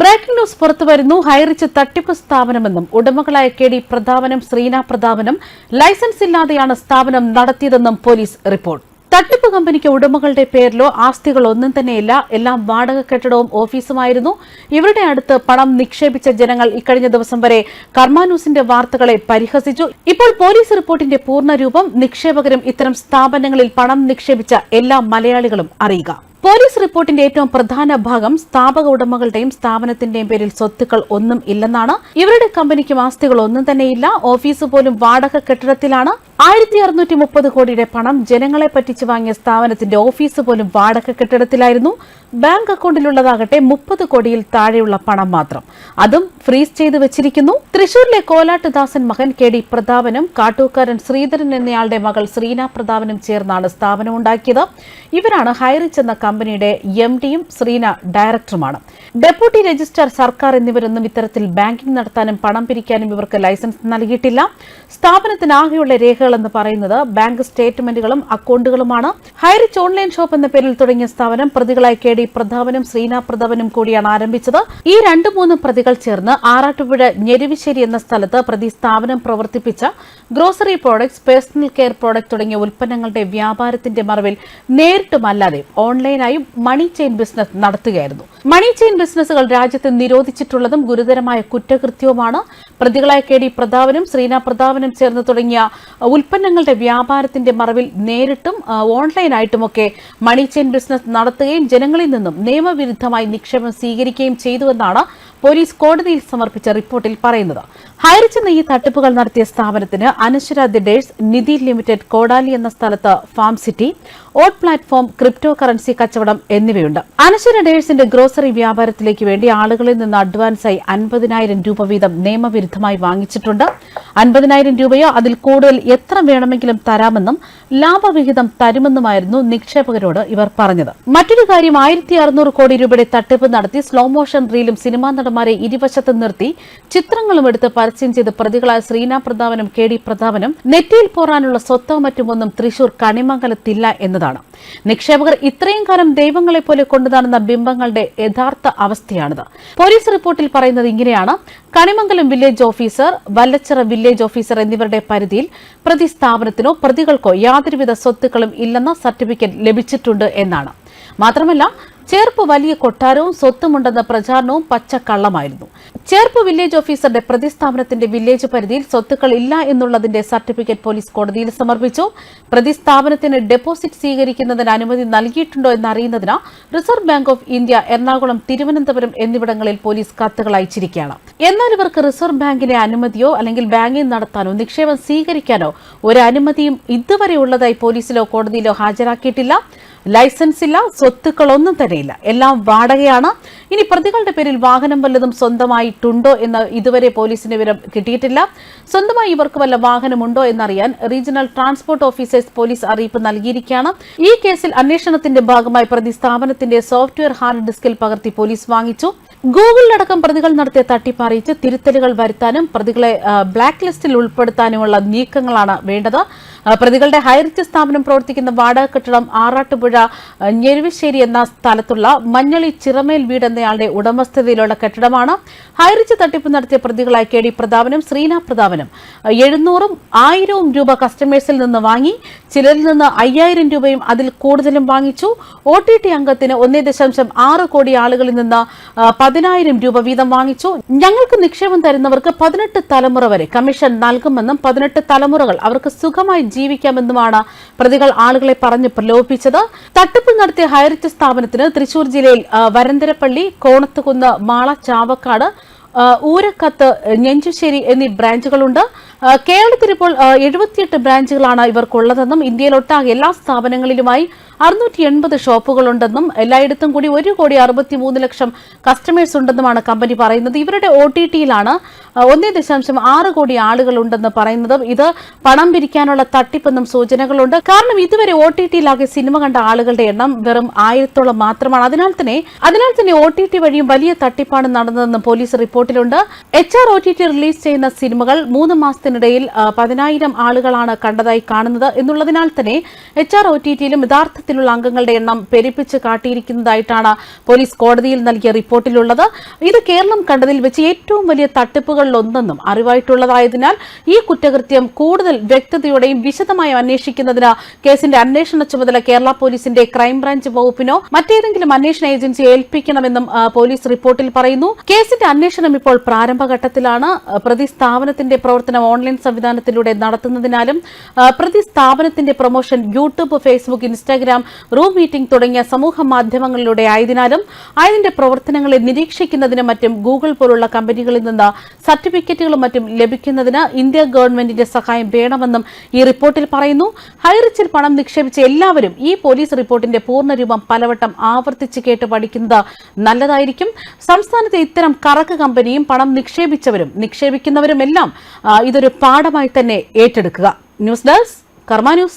Breaking news പുറത്തു വരുന്നു. Highrich തട്ടിപ്പ് സ്ഥാപനമെന്നും ഉടമകളായ കെ ഡി പ്രതാപനും ശ്രീന പ്രതാപനും ലൈസൻസ് ഇല്ലാതെയാണ് സ്ഥാപനം നടത്തിയതെന്നും പോലീസ് റിപ്പോർട്ട്. തട്ടിപ്പ് കമ്പനിക്ക് ഉടമകളുടെ പേരിലോ ആസ്തികളോ ഒന്നും തന്നെയില്ല. എല്ലാം വാടക കെട്ടിടവും ഓഫീസുമായിരുന്നു. ഇവരുടെ അടുത്ത് പണം നിക്ഷേപിച്ച ജനങ്ങൾ ഇക്കഴിഞ്ഞ ദിവസം വരെ കർമാനൂസിന്റെ വാർത്തകളെ പരിഹസിച്ചു. ഇപ്പോൾ പോലീസ് റിപ്പോർട്ടിന്റെ പൂർണരൂപം നിക്ഷേപകരും ഇത്തരം സ്ഥാപനങ്ങളിൽ പണം നിക്ഷേപിച്ച എല്ലാ മലയാളികളും അറിയുക. പോലീസ് റിപ്പോർട്ടിന്റെ ഏറ്റവും പ്രധാന ഭാഗം സ്ഥാപക ഉടമകളുടെയും സ്ഥാപനത്തിന്റെയും പേരിൽ സ്വത്തുക്കൾ ഒന്നും ഇല്ലെന്നാണ്. ഇവരുടെ കമ്പനിക്കും ആസ്തികൾ ഒന്നും തന്നെയില്ല. ഓഫീസ് പോലും വാടക കെട്ടിടത്തിലാണ്. ആയിരത്തി അറുന്നൂറ്റി മുപ്പത് കോടിയുടെ പണം ജനങ്ങളെ പറ്റിച്ചു വാങ്ങിയ സ്ഥാപനത്തിന്റെ ഓഫീസ് പോലും വാടക കെട്ടിടത്തിലായിരുന്നു. ബാങ്ക് അക്കൗണ്ടിലുള്ളതാകട്ടെ മുപ്പത് കോടിയിൽ താഴെയുള്ള പണം മാത്രം. അതും ഫ്രീസ് ചെയ്തു വെച്ചിരിക്കുന്നു. തൃശൂരിലെ കോലാട്ടുദാസൻ മകൻ കെ ഡി പ്രതാപനും കാട്ടൂക്കാരൻ ശ്രീധരൻ എന്നയാളുടെ മകൾ ശ്രീന പ്രതാപനും ചേർന്നാണ് സ്ഥാപനം ഉണ്ടാക്കിയത്. ഇവരാണ് ഹൈറിച്ച് എന്ന കമ്പനിയുടെ എം ഡിയും ശ്രീന ഡയറക്ടറുമാണ്. ഡെപ്യൂട്ടി രജിസ്ട്രാർ സർക്കാർ എന്നിവരൊന്നും ഇത്തരത്തിൽ ബാങ്കിംഗ് നടത്താനും പണം പിരിക്കാനും ഇവർക്ക് ലൈസൻസ് നൽകിയിട്ടില്ല. സ്ഥാപനത്തിനാകെയുള്ള രേഖകളെന്ന് പറയുന്നത് ബാങ്ക് സ്റ്റേറ്റ്മെന്റുകളും അക്കൗണ്ടുകളുമാണ്. ഹൈറിച്ച് ഓൺലൈൻ ഷോപ്പ് എന്ന പേരിൽ തുടങ്ങിയ സ്ഥാപനം പ്രതികളായ കെ ഡി പ്രതാപനും ശ്രീന കൂടിയാണ് ആരംഭിച്ചത്. ഈ രണ്ടു മൂന്ന് പ്രതികൾ ചേർന്ന് ആറാട്ടുപുഴ ഞെരുവിശ്ശേരി എന്ന സ്ഥലത്ത് പ്രതി സ്ഥാപനം പ്രവർത്തിപ്പിച്ച grocery products personal care product തുടങ്ങിയ ഉൽപ്പന്നങ്ങളുടെ വ്യാപാരത്തിന്റെ മറവിൽ നേരിട്ടുമല്ലാതെ ഓൺലൈനായും മണി ചെയിൻ ബിസിനസ് നടത്തുകയായിരുന്നു. മണി ചെയിൻ ബിസിനസ്സുകൾ രാജ്യത്ത് നിരോധിച്ചിട്ടുള്ളതും ഗുരുതരമായ കുറ്റകൃത്യവുമാണ്. പ്രതികളായ കെ ഡി പ്രതാപനും ശ്രീന പ്രതാപനും ചേർന്ന് തുടങ്ങിയ ഉൽപ്പന്നങ്ങളുടെ വ്യാപാരത്തിന്റെ മറവിൽ നേരിട്ടും ഓൺലൈനായിട്ടുമൊക്കെ മണി ചെയിൻ ബിസിനസ് നടത്തുകയും ജനങ്ങളിൽ നിന്നും നിയമവിരുദ്ധമായി നിക്ഷേപം സ്വീകരിക്കുകയും ചെയ്തുവെന്നാണ് പോലീസ് കോടതിയിൽ സമർപ്പിച്ച റിപ്പോർട്ടിൽ പറയുന്നത്. ഹൈറിച്ച് എന്ന ഈ തട്ടിപ്പുകൾ നടത്തിയ സ്ഥാപനത്തിന് അനശ്വര ദിഡേഴ്സ് നിധി ലിമിറ്റഡ് കോടാലി എന്ന സ്ഥലത്ത് farm city OTT platform crypto currency കച്ചവടം എന്നിവയുണ്ട്. അനശ്വര ഡേഴ്സിന്റെ ഗ്രോസറി വ്യാപാരത്തിലേക്ക് വേണ്ടി ആളുകളിൽ നിന്ന് അഡ്വാൻസായി അൻപതിനായിരം രൂപ വീതം നിയമവിരുദ്ധമായി വാങ്ങിച്ചിട്ടുണ്ട്. അൻപതിനായിരം രൂപയോ അതിൽ കൂടുതൽ എത്ര വേണമെങ്കിലും തരാമെന്നും ലാഭവിഹിതം തരുമെന്നുമായിരുന്നു നിക്ഷേപകരോട് ഇവർ പറഞ്ഞത്. മറ്റൊരു കാര്യം ആയിരത്തി അറുന്നൂറ് കോടി രൂപയുടെ തട്ടിപ്പ് നടത്തി സ്ലോ മോഷൻ റീലും സിനിമാ നടന്മാരെ ഇരുവശത്ത് നിർത്തി ചിത്രങ്ങളും എടുത്ത് പരസ്യം ചെയ്ത് പ്രതികളായ ശ്രീന പ്രതാപനും കെ ഡി പ്രതാപനും നെറ്റിയിൽ പോറാനുള്ള സ്വത്തോ മറ്റുമൊന്നും തൃശൂർ കണിമംഗലത്തില്ല എന്നതാണ്. നിക്ഷേപകർ ഇത്രയും കാലം ദൈവങ്ങളെ പോലെ കൊണ്ടുനടന്ന ബിംബങ്ങളുടെ യഥാർത്ഥ അവസ്ഥയാണിത്. പോലീസ് റിപ്പോർട്ടിൽ പറയുന്നത് ഇങ്ങനെയാണ്. Kanimangalam village officer Vallachira village officer എന്നിവരുടെ പരിധിയിൽ പ്രതി സ്ഥാപനത്തിനോ പ്രതികൾക്കോ യാതൊരുവിധ സ്വത്തുക്കളും ഇല്ലെന്ന സർട്ടിഫിക്കറ്റ് ലഭിച്ചിട്ടുണ്ട് എന്നാണ്. മാത്രമല്ല ചേർപ്പ് വലിയ കൊട്ടാരവും സ്വത്തുമുണ്ടെന്ന പ്രചാരണവും പച്ചക്കള്ളമായിരുന്നു. ചേർപ്പ് വില്ലേജ് ഓഫീസറുടെ പ്രതിസ്ഥാപനത്തിന്റെ വില്ലേജ് പരിധിയിൽ സ്വത്തുക്കൾ ഇല്ല എന്നുള്ളതിന്റെ സർട്ടിഫിക്കറ്റ് പോലീസ് കോടതിയിൽ സമർപ്പിച്ചു. പ്രതിസ്ഥാപനത്തിന് ഡെപ്പോസിറ്റ് സ്വീകരിക്കുന്നതിന് അനുമതി നൽകിയിട്ടുണ്ടോ എന്നറിയുന്നതിന് Reserve Bank of India Ernakulam Thiruvananthapuram എന്നിവിടങ്ങളിൽ പോലീസ് കത്തുകൾ അയച്ചിരിക്കുകയാണ്. എന്നാൽ ഇവർക്ക് റിസർവ് ബാങ്കിന്റെ അനുമതിയോ അല്ലെങ്കിൽ ബാങ്കിൽ നടത്താനോ നിക്ഷേപം സ്വീകരിക്കാനോ ഒരു അനുമതിയും ഇതുവരെ ഉള്ളതായി പോലീസിലോ കോടതിയിലോ ഹാജരാക്കിയിട്ടില്ല. ലൈസൻസ് ഇല്ല സ്വത്തുക്കളൊന്നും തന്നെയില്ല എല്ലാം വാടകയാണ്. ഇനി പ്രതികളുടെ പേരിൽ വാഹനം വല്ലതും സ്വന്തമായിട്ടുണ്ടോ എന്ന് ഇതുവരെ പോലീസിന് വിവരം കിട്ടിയിട്ടില്ല. സ്വന്തമായി ഇവർക്ക് വല്ല വാഹനമുണ്ടോ എന്നറിയാൻ റീജിയണൽ ട്രാൻസ്പോർട്ട് ഓഫീസേഴ്സ് പോലീസ് അറിയിപ്പ് നൽകിയിരിക്കുകയാണ്. ഈ കേസിൽ അന്വേഷണത്തിന്റെ ഭാഗമായി പ്രതി സ്ഥാപനത്തിന്റെ സോഫ്റ്റ്വെയർ ഹാർഡ് ഡിസ്കിൽ പകർത്തി പോലീസ് വാങ്ങിച്ചു. ഗൂഗിളിലടക്കം പ്രതികൾ നടത്തിയ തട്ടിപ്പ് അറിയിച്ച് തിരുത്തലുകൾ വരുത്താനും പ്രതികളെ ബ്ലാക്ക് ലിസ്റ്റിൽ ഉൾപ്പെടുത്താനുമുള്ള നീക്കങ്ങളാണ് വേണ്ടത്. പ്രതികളുടെ ഹൈറിച്ച് സ്ഥാപനം പ്രവർത്തിക്കുന്ന വാടക കെട്ടിടം ആറാട്ടുപുഴ ഞെരുവശ്ശേരി എന്ന സ്ഥലത്തുള്ള മഞ്ഞളി ചിറമേൽ വീട് എന്നയാളുടെ ഉടമസ്ഥതയിലുള്ള കെട്ടിടമാണ്. ഹൈറിച്ച് തട്ടിപ്പ് നടത്തിയ പ്രതികളായ കെ ഡി പ്രതാപനും ശ്രീന പ്രതാപനും എഴുന്നൂറും ആയിരവും രൂപ കസ്റ്റമേഴ്സിൽ നിന്ന് വാങ്ങി ചിലരിൽ നിന്ന് അയ്യായിരം രൂപയും അതിൽ കൂടുതലും വാങ്ങിച്ചു. ഒ ടി ടി അംഗത്തിന് ഒന്നേ ദശാംശം ആറ് കോടി ആളുകളിൽ നിന്ന് പതിനായിരം രൂപ വീതം വാങ്ങിച്ചു. ഞങ്ങൾക്ക് നിക്ഷേപം തരുന്നവർക്ക് പതിനെട്ട് തലമുറ വരെ കമ്മീഷൻ നൽകുമെന്നും പതിനെട്ട് തലമുറകൾ അവർക്ക് സുഖമായി ജീവിക്കാമെന്നുമാണ് പ്രതികൾ ആളുകളെ പറഞ്ഞ് പ്രലോഭിപ്പിച്ചത്. തട്ടിപ്പ് നടത്തിയ ഹൈറിച്ച് സ്ഥാപനത്തിന് തൃശൂർ ജില്ലയിൽ വരന്തരപ്പള്ളി കോണത്തുകുന്ന് മാള ചാവക്കാട് ഊരക്കത്ത് ഞെഞ്ചുശ്ശേരി എന്നീ ബ്രാഞ്ചുകളുണ്ട്. കേരളത്തിൽ ഇപ്പോൾ എഴുപത്തിയെട്ട് ബ്രാഞ്ചുകളാണ് ഇവർക്കുള്ളതെന്നും ഇന്ത്യയിലൊട്ടാകെ എല്ലാ സ്ഥാപനങ്ങളിലുമായി അറുന്നൂറ്റി എൺപത് ഷോപ്പുകളുണ്ടെന്നും എല്ലായിടത്തും കൂടി ഒരു കോടി അറുപത്തി മൂന്ന് ലക്ഷം കസ്റ്റമേഴ്സ് ഉണ്ടെന്നുമാണ് കമ്പനി പറയുന്നത്. ഇവരുടെ ഒ ടി ടിയിലാണ് ഒന്നേ ദശാംശം ആറ് കോടി ആളുകളുണ്ടെന്ന് പറയുന്നത് ഇത് പണം പിരിക്കാനുള്ള തട്ടിപ്പെന്നും സൂചനകളുണ്ട്. കാരണം ഇതുവരെ ഒ ടി ടിയിലാകെ സിനിമ കണ്ട ആളുകളുടെ എണ്ണം വെറും ആയിരത്തോളം മാത്രമാണ്. അതിനാൽ തന്നെ അതിനാൽ തന്നെ ഒ ടി ടി വഴിയും വലിയ തട്ടിപ്പാണ് നടന്നതെന്ന് police റിപ്പോർട്ടിലുണ്ട്. H R O T T release ചെയ്യുന്ന സിനിമകൾ മൂന്ന് മാസത്തിന് ദിവസത്തിനിടയിൽ ആ, പതിനായിരം ആളുകളാണ് കണ്ടതായി കാണുന്നത് എന്നുള്ളതിനാൽ തന്നെ എച്ച് ആർ ഒ ടി ടിയിലും യഥാർത്ഥത്തിലുള്ള അംഗങ്ങളുടെ എണ്ണം പെരുപ്പിച്ച് കാട്ടിയിരിക്കുന്നതായിട്ടാണ് പോലീസ് കോടതിയിൽ നൽകിയ റിപ്പോർട്ടിലുള്ളത്. ഇത് കേരളം കണ്ടതിൽ വെച്ച് ഏറ്റവും വലിയ തട്ടിപ്പുകളിലൊന്നെന്നും അറിവായിട്ടുള്ളതായതിനാൽ ഈ കുറ്റകൃത്യം കൂടുതൽ വ്യക്തതയോടെയും വിശദമായും അന്വേഷിക്കുന്നതിന് കേസിന്റെ അന്വേഷണ ചുമതല കേരള പോലീസിന്റെ ക്രൈംബ്രാഞ്ച് വകുപ്പിനോ മറ്റേതെങ്കിലും അന്വേഷണ ഏജൻസിയെ ഏൽപ്പിക്കണമെന്നും പോലീസ് റിപ്പോർട്ടിൽ പറയുന്നു. കേസിന്റെ അന്വേഷണം ഇപ്പോൾ പ്രാരംഭഘട്ടത്തിലാണ്. പ്രതി സ്ഥാപനത്തിന്റെ പ്രവർത്തനം സംവിധാനത്തിലൂടെ നടത്തുന്നതിനാലും പ്രതി സ്ഥാപനത്തിന്റെ promotion YouTube Facebook Instagram room meeting തുടങ്ങിയ സമൂഹ മാധ്യമങ്ങളിലൂടെ ആയതിനാലും അതിന്റെ പ്രവർത്തനങ്ങളെ നിരീക്ഷിക്കുന്നതിനും മറ്റും ഗൂഗിൾ പോലുള്ള കമ്പനികളിൽ നിന്ന് സർട്ടിഫിക്കറ്റുകളും മറ്റും ലഭിക്കുന്നതിന് ഇന്ത്യ ഗവൺമെന്റിന്റെ സഹായം വേണമെന്നും ഈ റിപ്പോർട്ടിൽ പറയുന്നു. ഹൈറിച്ചിൽ പണം നിക്ഷേപിച്ച എല്ലാവരും ഈ പോലീസ് റിപ്പോർട്ടിന്റെ പൂർണരൂപം പലവട്ടം ആവർത്തിച്ച് കേട്ട് പഠിക്കുന്നത് നല്ലതായിരിക്കും. സംസ്ഥാനത്തെ ഇത്തരം കറക്ക് കമ്പനിയും പണം നിക്ഷേപിച്ചവരും നിക്ഷേപിക്കുന്നവരുമെല്ലാം ആ, ഇതൊരു പാഠമായി തന്നെ ഏറ്റെടുക്കുക. News desk Karma news.